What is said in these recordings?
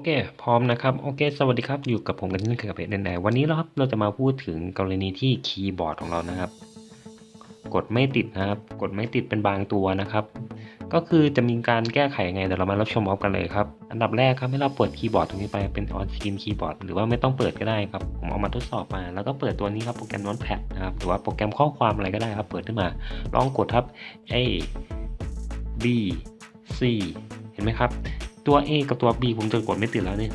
โอเค พร้อมนะครับ โอเค สวัสดีครับ อยู่กับผมกันที่นี่คือกับเพจแนวันนี้นะครับ เราจะมาพูดถึงกรณีที่คีย์บอร์ดของเรานะครับ กดไม่ติดนะครับ กดไม่ติดเป็นบางตัวนะครับ ก็คือจะมีการแก้ไขยังไง เดี๋ยวเรามารับชมพร้อมกันเลยครับ อันดับแรกครับ ให้เราเปิดคีย์บอร์ดตรงนี้ไป เป็น on screen keyboard หรือว่าไม่ต้องเปิดก็ได้ครับ ผมเอามาทดสอบมา แล้วก็เปิดตัวนี้ครับ โปรแกรม Notepad นะครับ หรือว่าโปรแกรมข้อความอะไรก็ได้ครับ เปิดขึ้นมา ลองกดครับ A B C เห็นไหมครับ ตัว A กับตัว B ผมจะกดไม่ติดแล้วเนี่ย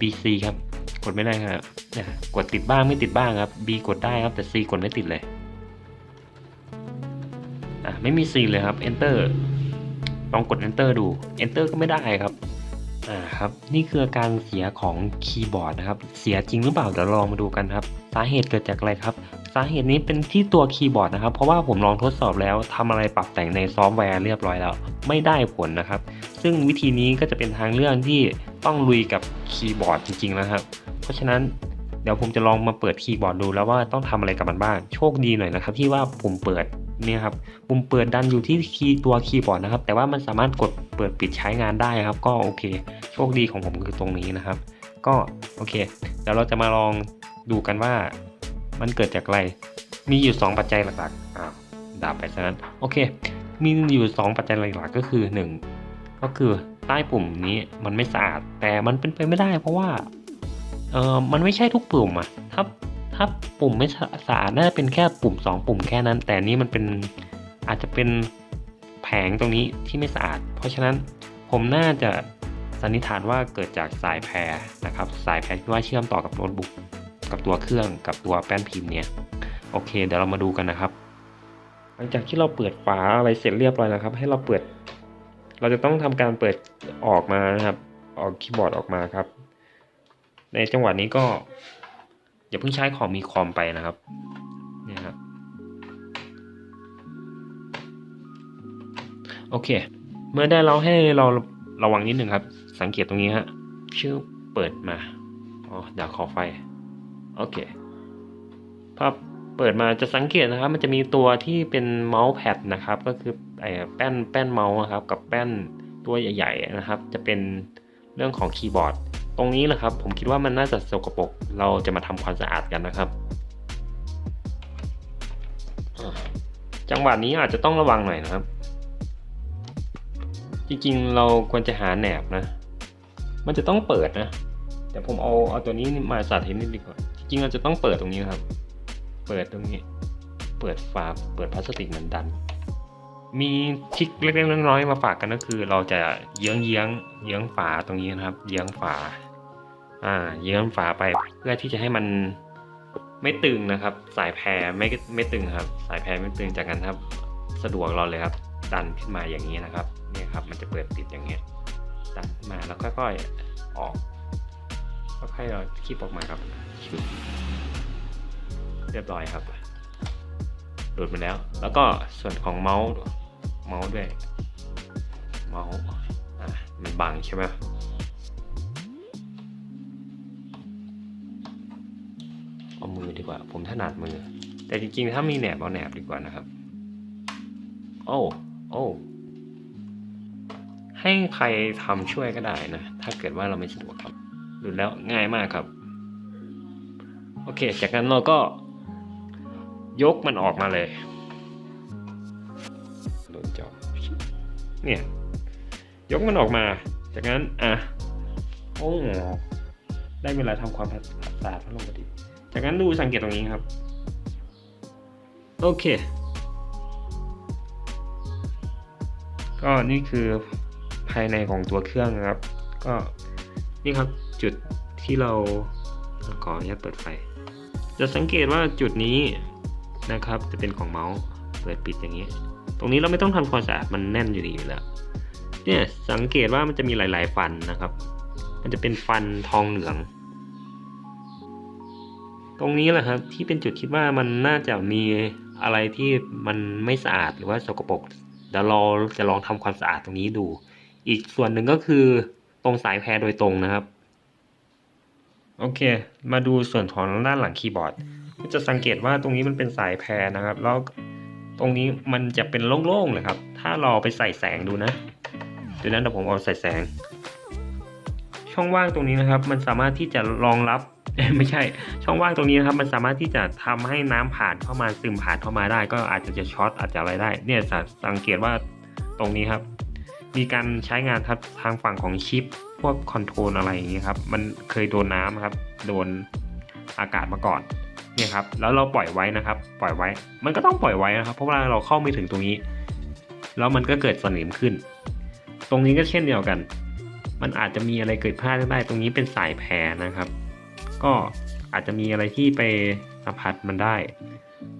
BC ครับ กดไม่ได้ครับเนี่ยกดติดบ้างไม่ติดบ้างครับ B กดได้ครับแต่ C กดไม่ติดเลยอะไม่มี C เลยครับ Enter ลองกด Enter ดู Enter ก็ไม่ได้ครับอ่าครับนี่คือการเสียของคีย์บอร์ดนะครับ เสียจริงหรือเปล่าเดี๋ยวลองมาดูกันครับ สาเหตุเกิดจากอะไรครับ สาเหตุนี้เป็นที่ตัวคีย์บอร์ดนะครับ เพราะว่าผมลองทดสอบแล้วทำอะไรปรับแต่งในซอฟต์แวร์เรียบร้อยแล้ว ไม่ได้ผลนะครับ ซึ่งวิธีนี้ก็จะเป็นทางเรื่องที่ต้องลุยกับคีย์บอร์ดจริงๆนะครับ เพราะฉะนั้นเดี๋ยวผมจะลองมาเปิดคีย์บอร์ดดูแล้วว่าต้องทำอะไรกับมันบ้าง โชคดีหน่อยนะครับที่ว่าปุ่มเปิดเนี่ยครับปุ่มเปิดดันอยู่ที่คีย์ตัวคีย์บอร์ดนะครับ แต่ว่ามันสามารถกดเปิดปิดใช้งานได้ครับ ก็โอเค โชคดีของผมคือตรงนี้นะครับ ก็โอเค เดี๋ยวเราจะมาลองดูกันว่า มันเกิดจากอะไร มีอยู่ 2 ปัจจัยหลักๆอ้าวดับไปซะนั้น โอเค มีอยู่ 2 ปัจจัยหลักๆก็คือ 1 ก็คือใต้ปุ่มนี้มันไม่สะอาด แต่มันเป็นไปไม่ได้ เพราะว่า เออมันไม่ใช่ทุกปุ่มอะถ้าถ้าปุ่มไม่สะสะอาดน่าจะเป็นแค่ปุ่ม 2 ปุ่มแค่นั้น แต่นี้มันเป็นอาจจะเป็นแผงตรงนี้ที่ไม่สะอาด เพราะฉะนั้นผมน่าจะสันนิษฐานว่าเกิดจากสายแพรนะครับ สายแพรที่ว่าเชื่อมต่อกับโน้ตบุ๊ก กับตัวเครื่องกับตัวแป้นพิมพ์เนี่ยโอเค เดี๋ยวเรามาดูกันนะครับ หลังจากที่เราเปิดฝาอะไรเสร็จเรียบร้อยแล้วครับ ให้เราเปิด เราจะต้องทำการเปิดออกมานะครับ ออกคีย์บอร์ดออกมาครับ ในจังหวะนี้ก็อย่าเพิ่งใช้ของมีคอมไปนะครับเนี่ยครับโอเค เมื่อได้เราให้เราระวังนิดหนึ่งครับ สังเกตตรงนี้ฮะชื่อเปิดมาอ๋อเดี๋ยวขอไฟ โอเคพอเปิดมาจะสังเกตนะครับ มันจะมีตัวที่เป็นเมาส์แพดนะครับ ก็คือไอ้แป้นแป้นเมาส์นะครับ กับแป้นตัวใหญ่ ๆ นะครับ จะเป็นเรื่องของคีย์บอร์ด ตรงนี้แหละครับ ผมคิดว่ามันน่าจะสกปรกเราจะมาทำความสะอาดกันนะครับ จังหวะนี้อาจจะต้องระวังหน่อยนะครับ จริงๆเราควรจะหาแหนบนะ มันจะต้องเปิดนะ แต่ผมเอาเอาตัวนี้มาสาธิตนิดดีกว่า ริงๆเราจะต้องเปิดตรงนี้ครับ เปิดตรงนี้ เปิดฝา เปิดพลาสติกมันดัน มีทริคเล็กๆน้อยๆมาฝากกันก็คือ เราจะเยื้องเยื้องเยื้องฝาตรงนี้นะครับ เยื้องฝา อ่า เยื้องฝาไปเพื่อที่จะให้มันไม่ตึงนะครับ สายแพรไม่ไม่ตึงครับ สายแพรไม่ตึงจากนั้นครับ สะดวกเราเลยครับ ดันขึ้นมาอย่างนี้นะครับ เนี่ยครับ มันจะเปิดติดอย่างเงี้ยดันมาแล้วค่อยๆออก ค่อยๆเราคีบออกมาครับ เรียบร้อยครับหลุดมาแล้ว แล้วก็ส่วนของเมาส์เมาส์ด้วย เมาส์อะมันบังใช่ไหมเอามือดีกว่า ผมถนัดมือ แต่จริงๆ ถ้ามีแหนบเอาแหนบดีกว่านะครับ โอ้โอ้ให้ใครทำช่วยก็ได้นะ ถ้าเกิดว่าเราไม่สะดวกครับ ดแล้วง่ายมากครับ โอเค จากนั้นเราก็ยกมันออกมาเลยโดนจอเนี่ยยกมันออกมา จากนั้นอะโอ้ได้เวลาทำความสะอาดพัดลมพอดีจากนั้นดูสังเกตตรงนี้ครับ โอเค ก็นี่คือภายในของตัวเครื่องนะครับ ก็ นี่ครับจุดที่เราขออนุญาตเปิดไฟ จะสังเกตว่าจุดนี้นะครับ จะเป็นของเมาส์เปิดปิดอย่างนี้ ตรงนี้เราไม่ต้องทำความสะอาดมันแน่นอยู่ดีอยู่แล้วเนี่ยสังเกตว่ามันจะมีหลาย ๆ ฟันนะครับ มันจะเป็นฟันทองเหลือง ตรงนี้แหละครับที่เป็นจุดคิดว่ามันน่าจะมีอะไรที่มันไม่สะอาดหรือว่าสกปรกเดี๋ยวเราจะลองทำความสะอาดตรงนี้ดู อีกส่วนหนึ่งก็คือ ตรงสายแพรโดยตรงนะครับ โอเค มาดูส่วนของด้านหลังคีย์บอร์ด ก็จะสังเกตว่าตรงนี้มันเป็นสายแพรนะครับ แล้วตรงนี้มันจะเป็นโล่งๆเลยครับ ถ้าเราไปใส่แสงดูนะเดี๋ยวนั้นเดี๋ยวผมเอาใส่แสง ช่องว่างตรงนี้นะครับ มันสามารถที่จะรองรับไม่ใช่ ช่องว่างตรงนี้นะครับ มันสามารถที่จะทำให้น้ำผ่านเข้ามาซึมผ่านเข้ามาได้ ก็อาจจะจะช็อตอาจจะอะไรได้ เนี่ยสังเกตว่าตรงนี้ครับ มีการใช้งานทับทางฝั่งของชิป พวกคอนโทรลอะไรอย่างเงี้ยครับ มันเคยโดนน้ำครับ โดนอากาศมาก่อนเนี่ยครับ แล้วเราปล่อยไว้นะครับ ปล่อยไว้ มันก็ต้องปล่อยไว้นะครับ เพราะว่าเราเข้าไม่ถึงตรงนี้ แล้วมันก็เกิดสนิมขึ้น ตรงนี้ก็เช่นเดียวกัน มันอาจจะมีอะไรเกิดพลาดได้ ตรงนี้เป็นสายแพรนะครับ ก็อาจจะมีอะไรที่ไปสัมผัสมันได้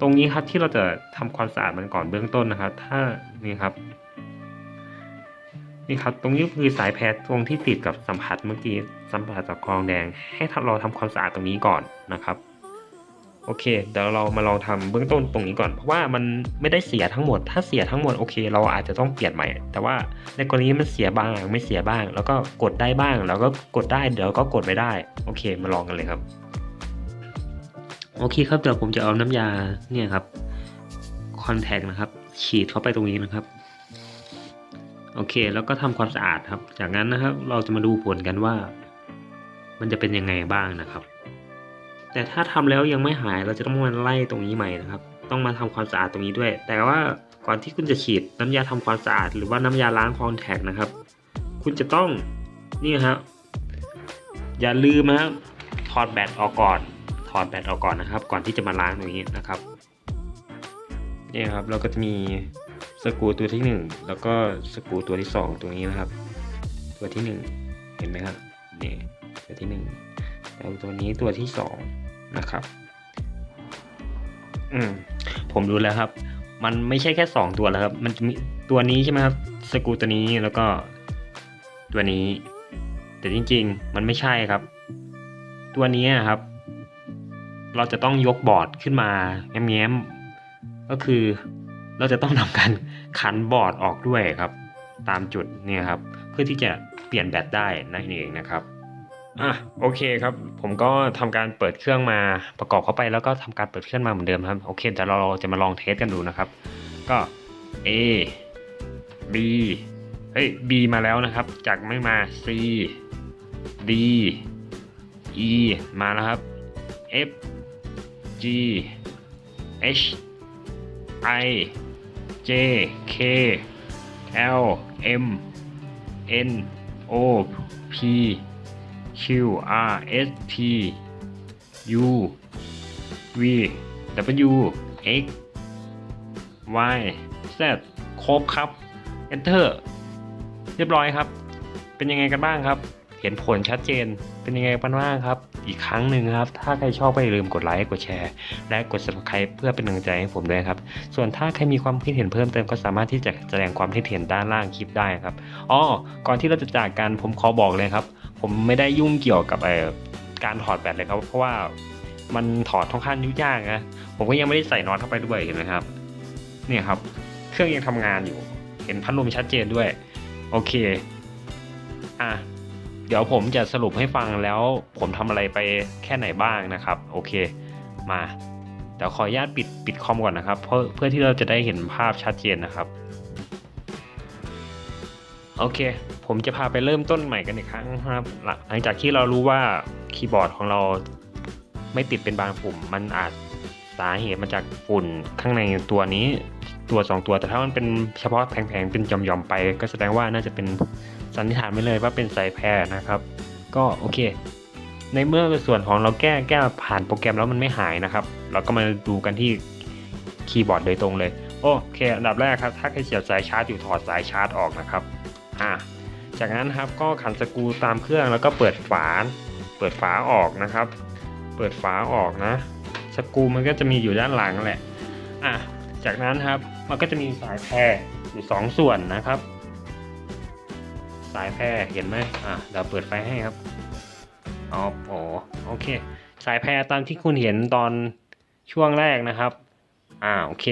ตรงนี้ครับที่เราจะทำความสะอาดมันก่อนเบื้องต้นนะครับ ถ้านี่ครับ นี่ครับตรงนี้คือสายแพรตรงที่ติดกับสัมผัสเมื่อกี้สัมผัสกับกรองแดง ให้เราทำความสะอาดตรงนี้ก่อนนะครับโอเคเดี๋ยวเรามาลองทำเบื้องต้นตรงนี้ก่อน เพราะว่ามันไม่ได้เสียทั้งหมด ถ้าเสียทั้งหมดโอเค เราอาจจะต้องเปลี่ยนใหม่ แต่ว่าในกรณีมันเสียบ้างไม่เสียบ้าง แล้วก็กดได้บ้าง แล้วก็กดได้เดี๋ยวก็กดไม่ได้ โอเค มาลองกันเลยครับ โอเคครับเดี๋ยวผมจะเอาน้ำยาเนี่ยครับคอนแทคนะครับ ฉีดเข้าไปตรงนี้นะครับ โอเค แล้วก็ทำความสะอาดครับ จากนั้นนะครับเราจะมาดูผลกันว่า มันจะเป็นยังไงบ้างนะครับ แต่ถ้าทำแล้วยังไม่หายเราจะต้องมาไล่ตรงนี้ใหม่นะครับ ต้องมาทำความสะอาดตรงนี้ด้วย แต่ว่าก่อนที่คุณจะฉีดน้ำยาทำความสะอาด หรือว่าน้ำยาล้างคอนแทคนะครับ คุณจะต้องนี่ครับอย่าลืมนะครับถอดแบตออกก่อน ถอดแบตออกก่อนนะครับ ก่อนที่จะมาล้างตรงนี้นะครับนี่ครับเราก็จะมี สกูตัวที่หนึ่งแล้วก็สกูตัวที่สองตรงนี้นะครับ ตัวที่หนึ่งเห็นไหมครับนี่ตัวที่หนึ่งแล้วตัวนี้ตัวที่สองนะครับอืมผมดูแล้วครับ มันไม่ใช่แค่สองตัวแล้วครับ มันจะมีตัวนี้ใช่ไหมครับสกูตัวนี้แล้วก็ตัวนี้ แต่จริง ๆ มันไม่ใช่ครับ ตัวนี้ครับ เราจะต้องยกบอร์ดขึ้นมาแง้มๆก็คือเราจะต้องทำการ ขันบอร์ดออกด้วยครับ ตามจุดเนี่ยครับ เพื่อที่จะเปลี่ยนแบตได้นั่นเองนะครับอะโอเคครับ ผมก็ทำการเปิดเครื่องมาประกอบเข้าไปแล้วก็ทำการเปิดเครื่องมาเหมือนเดิมครับโอเคแต่เราจะมาลองเทสกันดูนะครับ ก็ A B เฮ้ย B มาแล้วนะครับ จากไม่มา C D E มาแล้วครับ F G H I J K L M N O P Q R S T U V W X Y Z ครบครับ Enter เรียบร้อยครับ เป็นยังไงกันบ้างครับ เห็นผลชัดเจนเป็นยังไงกันบ้างครับ อีกครั้งหนึ่งครับ ถ้าใครชอบก็อย่าลืมกดไลค์กดแชร์ และกด subscribe เพื่อเป็นกำลังใจให้ผมด้วยครับ ส่วนถ้าใครมีความคิดเห็นเพิ่มเติมก็สามารถที่จะแสดงความคิดเห็นด้านล่างคลิปได้ครับอ๋อก่อนที่เราจะจากกันผมขอบอกเลยครับ ผมไม่ได้ยุ่งเกี่ยวกับการถอดแบตเลยครับ เพราะว่ามันถอดค่อนข้างยุ่งยากนะผมก็ยังไม่ได้ใส่น็อตเข้าไปด้วยเห็นไหมครับเนี่ยครับ เครื่องยังทำงานอยู่ เห็นพัดลมชัดเจนด้วย โอเค อะ ดี๋ยวผมจะสรุปให้ฟังแล้วผมทำอะไรไปแค่ไหนบ้างนะครับ โอเค มาเดี๋ยวขออนุญาตปิดปิดคอมก่อนนะครับ เพื่อเพื่อที่เราจะได้เห็นภาพชัดเจนนะครับ โอเค ผมจะพาไปเริ่มต้นใหม่กันอีกครั้งนะครับ หลังจากที่เรารู้ว่าคีย์บอร์ดของเราไม่ติดเป็นบางปุ่ม มันอาจสาเหตุมาจากฝุ่นข้างในตัวนี้ตัวสองตัว แต่ถ้ามันเป็นเฉพาะแผงๆเป็นหย่อมๆไป ก็แสดงว่าน่าจะเป็น สันนิษฐานไปเลยว่าเป็นสายแพรนะครับ ก็โอเค ในเมื่อส่วนของเราแก้แก้ผ่านโปรแกรมแล้วมันไม่หายนะครับ เราก็มาดูกันที่คีย์บอร์ดโดยตรงเลย โอเคอันดับแรกครับ ถ้าใครเสียบสายชาร์จอยู่ถอดสายชาร์จออกนะครับอ่าจากนั้นครับก็ขันสกูตามเครื่องแล้วก็เปิดฝา เปิดฝาออกนะครับ เปิดฝาออกนะ สกูมันก็จะมีอยู่ด้านหลังแหละอะจากนั้นครับมันก็จะมีสายแพรอยู่สองส่วนนะครับ สายแพรเห็นไหมอะเดี๋ยวเปิดไฟให้ครับอ๋อโอโอเค สายแพรตามที่คุณเห็นตอนช่วงแรกนะครับอ่าโอเค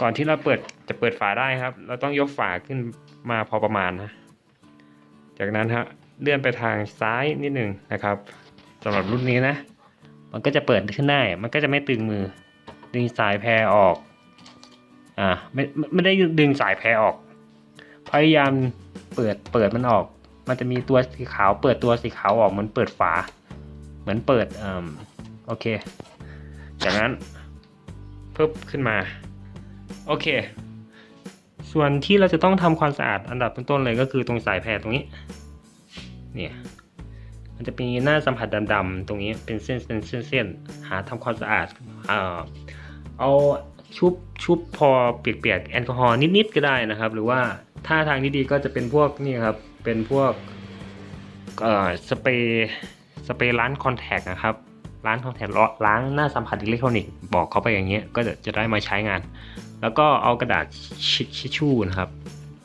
ก่อนที่เราเปิดจะเปิดฝาได้ครับ เราต้องยกฝาขึ้นมาพอประมาณนะ จากนั้นฮะเลื่อนไปทางซ้ายนิดหนึ่งนะครับสำหรับรุ่นนี้นะ มันก็จะเปิดขึ้นได้ มันก็จะไม่ตึงมือ ดึงสายแพรออก อ่าไม่ไม่ไม่ได้ดึงสายแพรออก พยายาม เปิดเปิดมันออก มันจะมีตัวสีขาว เปิดตัวสีขาวออกเหมือนเปิดฝา เหมือนเปิดเอ่มโอเค จากนั้นเพิ่มขึ้นมา โอเค ส่วนที่เราจะต้องทำความสะอาดอันดับต้นๆเลยก็คือตรงสายแพรตรงนี้ เนี่ยมันจะมีหน้าสัมผัสดำๆตรงนี้เป็นเส้นเส้นเส้นหาทำความสะอาดอ่าเอา ชุบชุบพอเปียกๆแอลกอฮอล์นิดๆก็ได้นะครับ หรือว่าถ้าทางที่ดีก็จะเป็นพวกนี่ครับเป็นพวกเอ่อสเปรย์สเปรย์ล้างคอนแทคนะครับล้างคอนแทคล้างหน้าสัมผัสอิเล็กทรอนิกส์บอกเขาไปอย่างเงี้ยก็จะจะได้มาใช้งาน แล้วก็เอากระดาษชิชิชชู่นะครับ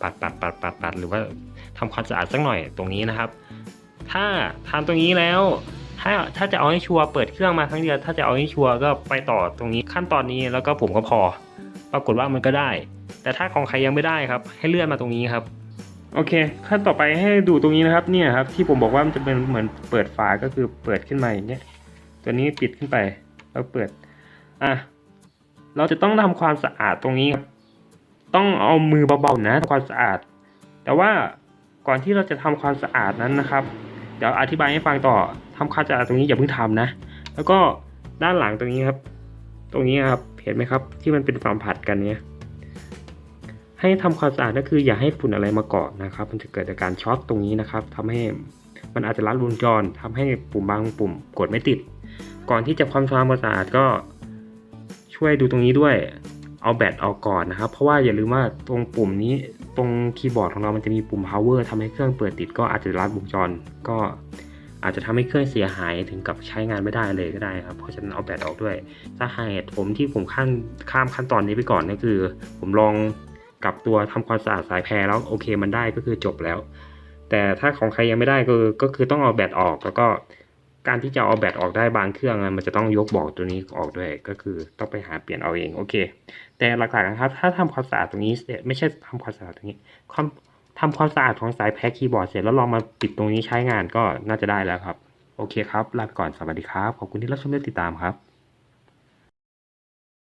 ปัดปัดปัดปัดปัดหรือว่าทำความสะอาดสักหน่อยตรงนี้นะครับ ถ้าทำตรงนี้แล้ว ถ้าถ้าจะเอาให้ชัวร์เปิดเครื่องมาครั้งเดียว ถ้าจะเอาให้ชัวร์ก็ไปต่อตรงนี้ขั้นตอนนี้แล้วก็ผมก็พอ ปรากฏว่ามันก็ได้ แต่ถ้าของใครยังไม่ได้ครับ ให้เลื่อนมาตรงนี้ครับ โอเค ขั้นต่อไปให้ดูตรงนี้นะครับเนี่ยครับ ที่ผมบอกว่ามันจะเป็นเหมือนเปิดฝาก็คือเปิดขึ้นมาอย่างเงี้ยตัวนี้ปิดขึ้นไปแล้วเปิดอะเราจะต้องทำความสะอาดตรงนี้ครับต้องเอามือเบาๆนะทำความสะอาด แต่ว่าก่อนที่เราจะทำความสะอาดนั้นนะครับ เดี๋ยวอธิบายให้ฟังต่อ ทำความสะอาดตรงนี้อย่าเพิ่งทำนะ แล้วก็ด้านหลังตรงนี้ครับ ตรงนี้ครับเห็นไหมครับ ที่มันเป็นสัมผัสกันเนี้ยให้ทำความสะอาดก็คืออย่าให้ฝุ่นอะไรมาเกาะนะครับ มันจะเกิดจากการช็อตตรงนี้นะครับทำให้มันอาจจะลัดวงจรทำให้ปุ่มบางปุ่มกดไม่ติด ก่อนที่จะความความสะอาดก็ช่วยดูตรงนี้ด้วย เอาแบตออกก่อนนะครับ เพราะว่าอย่าลืมว่าตรงปุ่มนี้ตรงคีย์บอร์ดของเรามันจะมีปุ่ม power ทำให้เครื่องเปิดติดก็อาจจะลัดวงจรก็ อาจจะทำให้เครื่องเสียหายถึงกับใช้งานไม่ได้เลยก็ได้ครับ เพราะฉะนั้นเอาแบตออกด้วยสาเหตุผมที่ผมขั้นข้ามขั้นตอนนี้ไปก่อนก็คือ ผมลองกับตัวทำความสะอาดสายแพรแล้วโอเคมันได้ก็คือจบแล้ว แต่ถ้าของใครยังไม่ได้ก็ก็คือต้องเอาแบตออกแล้วก็การที่จะเอาแบตออกได้บางเครื่องมันจะต้องยกบอกตัวนี้ออกด้วยก็คือต้องไปหาเปลี่ยนเอาเองโอเค แต่หลักๆนะครับ ถ้าทำความสะอาดตรงนี้ไม่ใช่ทำความสะอาดตรงนี้ความ ทำความสะอาดของสายแพ็คคีย์บอร์ดเสร็จแล้วลองมาปิดตรงนี้ใช้งานก็น่าจะได้แล้วครับ โอเคครับ ลาไปก่อน สวัสดีครับ ขอบคุณที่รับชมและติดตามครับ